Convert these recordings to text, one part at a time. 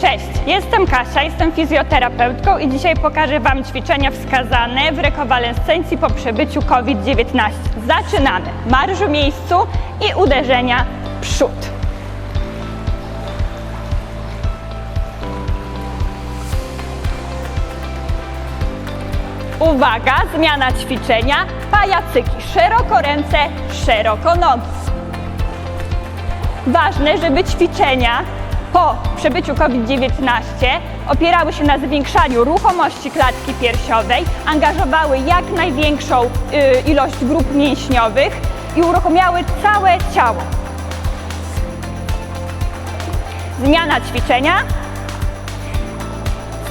Cześć, jestem Kasia, jestem fizjoterapeutką i dzisiaj pokażę Wam ćwiczenia wskazane w rekonwalescencji po przebyciu COVID-19. Zaczynamy. Marsz w miejscu i uderzenia przód. Uwaga, zmiana ćwiczenia. Pajacyki. Szeroko ręce, szeroko nogi. Ważne, żeby ćwiczenia po przebyciu COVID-19 opierały się na zwiększaniu ruchomości klatki piersiowej, angażowały jak największą y, ilość grup mięśniowych i uruchamiały całe ciało. Zmiana ćwiczenia.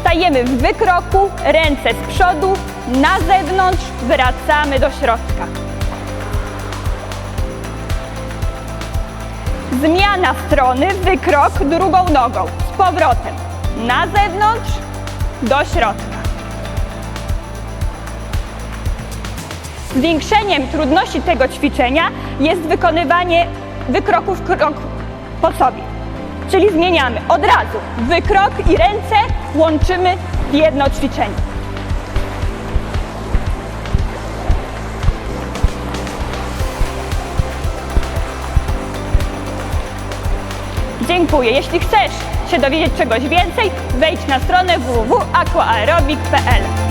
Stajemy w wykroku, ręce z przodu, na zewnątrz, wracamy do środka. Zmiana strony, wykrok drugą nogą. Z powrotem na zewnątrz, do środka. Zwiększeniem trudności tego ćwiczenia jest wykonywanie wykroków krok po sobie. Czyli zmieniamy od razu wykrok i ręce łączymy w jedno ćwiczenie. Dziękuję. Jeśli chcesz się dowiedzieć czegoś więcej, wejdź na stronę www.aquaaerobic.pl.